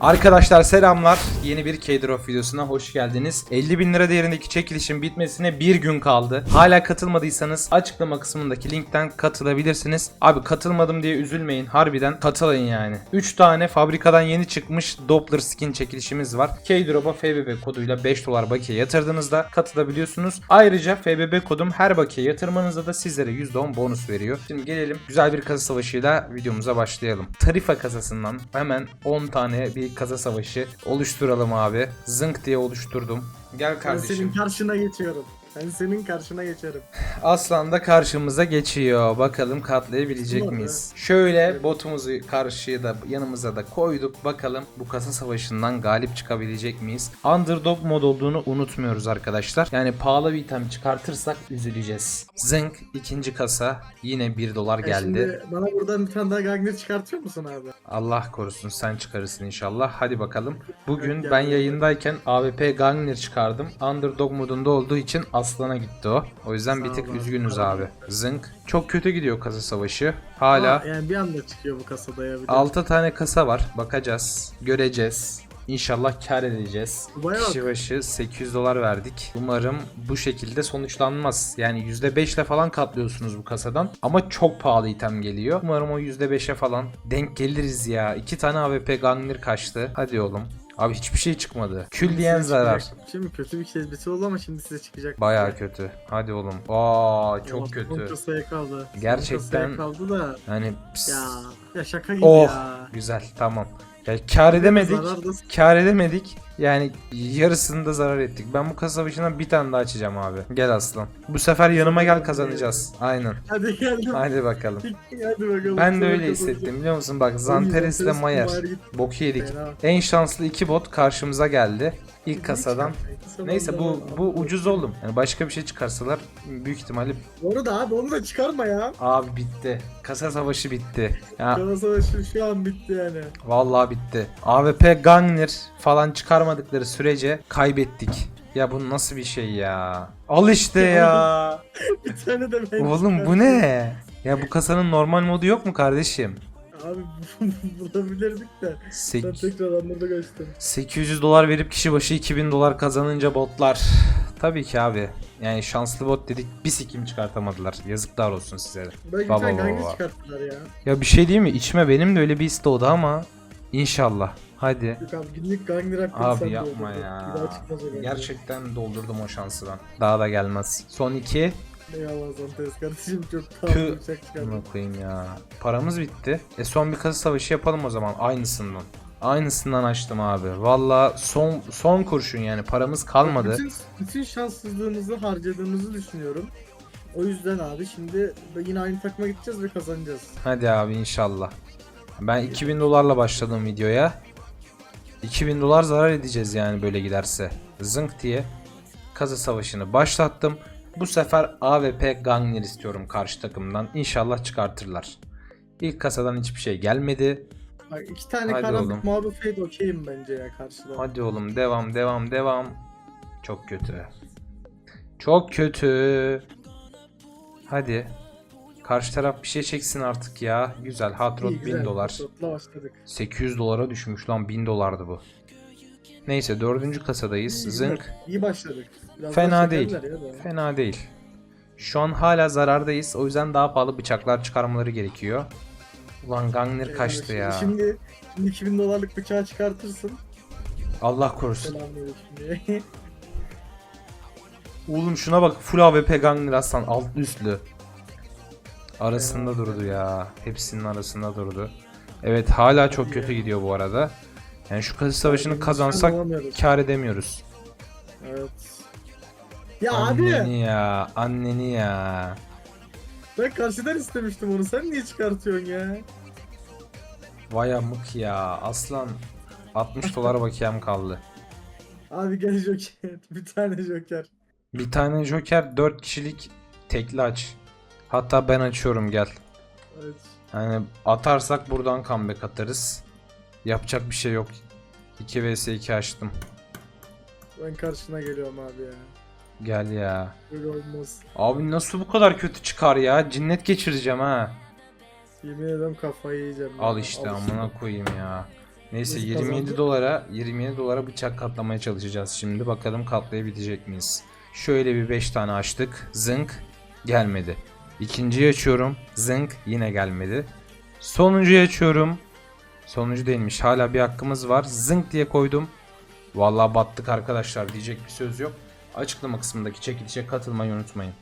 Arkadaşlar selamlar. Yeni bir K-Drop videosuna hoş geldiniz. 50 bin lira değerindeki çekilişin bitmesine bir gün kaldı. Hala katılmadıysanız açıklama kısmındaki linkten katılabilirsiniz. Abi katılmadım diye üzülmeyin. Harbiden katılın yani. 3 tane fabrikadan yeni çıkmış Doppler skin çekilişimiz var. K-Drop'a FBB koduyla 5 dolar bakiye yatırdığınızda katılabiliyorsunuz. Ayrıca FBB kodum her bakiye yatırmanızda da sizlere %10 bonus veriyor. Şimdi gelelim güzel bir kasa savaşıyla videomuza başlayalım. Tarifa kasasından hemen 10 tane bir kasa savaşı oluşturalım abi. Zınk diye oluşturdum. Gel Ben kardeşim. senin karşına geçiyorum. Ben senin karşına geçerim. Aslan da karşımıza geçiyor. Bakalım katlayabilecek miyiz? Şöyle botumuzu karşıya da yanımıza da koyduk. Bakalım bu kasa savaşından galip çıkabilecek miyiz? Underdog mod olduğunu unutmuyoruz arkadaşlar. Yani pahalı bir item çıkartırsak üzüleceğiz. Zınk ikinci kasa yine 1 dolar Ya geldi. Şimdi bana buradan bir tane daha Gagner çıkartıyor musun abi? Allah korusun sen çıkarırsın inşallah. Hadi bakalım. Bugün Evet, ben yayındayken AWP Gangner çıkardım. Underdog modunda olduğu için Aslan'a gitti o. O yüzden bir Sağ tık ol abi. üzgünüz abi. Zınk. Çok kötü gidiyor kasa savaşı. Hala Aa, yani bir anda çıkıyor bu kasada ya bir de. 6 tane kasa var. Bakacağız. Göreceğiz. İnşallah kar edeceğiz. Bayağı- Kişi başı 800 dolar verdik. Umarım bu şekilde sonuçlanmaz. Yani %5 ile falan katlıyorsunuz bu kasadan. Ama çok pahalı item geliyor. Umarım o %5'e falan denk geliriz ya. 2 tane AWP Gunner kaçtı. Hadi oğlum. Abi hiçbir şey çıkmadı. Kül diyen Size zarar. çıkacak. Şimdi kötü bir kesbesi oldu ama şimdi size çıkacak. Baya kötü. Hadi oğlum. Aa çok Son kötü. kasaya kaldı. Son Gerçekten- kasaya kaldı da. Yani pss. Ya. Ya şaka gibi Oh ya. güzel tamam. Ya kar edemedik. Zarar da- Kar edemedik. Yani yarısını da zarar ettik. Ben bu kasa savaşından bir tane daha açacağım abi. Gel aslan. Bu sefer yanıma gel kazanacağız. Aynen. Hadi geldim. Hadi bakalım. Hadi bakalım. Ben de öyle hissettim biliyor musun? Bak Zanteres ile Mayer. Boku yedik. En şanslı iki bot karşımıza geldi. İlk kasadan. Neyse bu bu ucuz oldum. Yani başka bir şey çıkarsalar büyük ihtimalle Onu da abi onu da çıkarma ya. abi bitti. Kasa savaşı bitti. Ya Kana savaşı şu an bitti yani. Vallahi bitti. AWP Gangner falan çıkarmadıkları sürece kaybettik. Ya bu nasıl bir şey ya? Al işte ya. Bir tane de ben Oğlum bu ne? Ya bu kasanın normal modu yok mu kardeşim? Abi bulabilirdik de. Ben Sek- tekrar anladı göstereyim. 800 dolar verip kişi başı 2000 dolar kazanınca botlar. Tabii ki abi. Yani şanslı bot dedik bir sikim çıkartamadılar. Yazıklar olsun size. Belki Baba baba baba. çıkarttılar ya. Ya bir şey değil mi? İçime benim de öyle bir his doğdu ama inşallah. Hadi. Yok abi günlük hakkında Abi yapma ya. Gerçekten doldurdum o şansı ben. Daha da gelmez. Son iki. Eyvallah Zantes kardeşim çok pahalı bir bıçak çıkardın. Koyayım ya. Paramız bitti. E son bir kasa savaşı yapalım o zaman aynısından. Aynısından açtım abi. Valla son son kurşun yani paramız kalmadı. Bütün, bütün şanssızlığımızı harcadığımızı düşünüyorum. O yüzden abi şimdi yine aynı takıma gideceğiz ve kazanacağız. Hadi abi inşallah. Ben 2000 dolarla başladım videoya. 2000 dolar zarar edeceğiz yani böyle giderse. Zınk diye kasa savaşını başlattım. Bu sefer AWP Gangner istiyorum karşı takımdan. İnşallah çıkartırlar. İlk kasadan hiçbir şey gelmedi. Bak iki tane Hadi karanlık oğlum. mavi fade okeyim bence ya karşıda. Hadi oğlum devam devam devam. Çok kötü. Çok kötü. Hadi. Karşı taraf bir şey çeksin artık ya. Güzel. Hot Rod İyi, 1000 güzel. dolar. Topla başladık. 800 dolara düşmüş lan 1000 dolardı bu. Neyse dördüncü kasadayız. İyi, Zınk. İyi başladık. Biraz Fena değil. ya da. Fena değil. Şu an hala zarardayız. O yüzden daha pahalı bıçaklar çıkarmaları gerekiyor. Ulan Gangner kaçtı Şimdi- ya. Şimdi, şimdi 2000 dolarlık bıçağı çıkartırsın. Allah korusun. Oğlum şuna bak full AWP Gangner aslan altlı üstlü. Arasında durdu ya. Hepsinin arasında durdu. Evet hala çok kötü gidiyor bu arada. Yani şu kazı savaşını kazansak alamıyoruz. kar edemiyoruz. Evet. Ya abi Anneni ya, anneni ya. ben karşıdan istemiştim onu sen niye çıkartıyorsun ya? Vay amık ya. Aslan 60 dolar bakiyem kaldı. Abi gel joker bir tane joker. Bir tane Joker 4 kişilik tekli aç. Hatta ben açıyorum gel. Evet. Yani atarsak buradan comeback atarız. Yapacak bir şey yok. 2 vs 2 açtım. Ben karşına geliyorum abi ya. Gel ya. Böyle olmaz. Abi nasıl bu kadar kötü çıkar ya? Cinnet geçireceğim ha. Yemin ederim kafayı yiyeceğim. ya. Al işte Al amına koyayım ya. Neyse Biz 27 kazandık. dolara 27 dolara bıçak katlamaya çalışacağız şimdi. Bakalım katlayabilecek miyiz? Şöyle bir 5 tane açtık. Zınk gelmedi. İkinciyi açıyorum. Zınk yine gelmedi. Sonuncuyu açıyorum. Sonuncu değilmiş. Hala bir hakkımız var. Zınk diye koydum. Vallahi battık arkadaşlar diyecek bir söz yok. Açıklama kısmındaki çekilişe katılmayı unutmayın.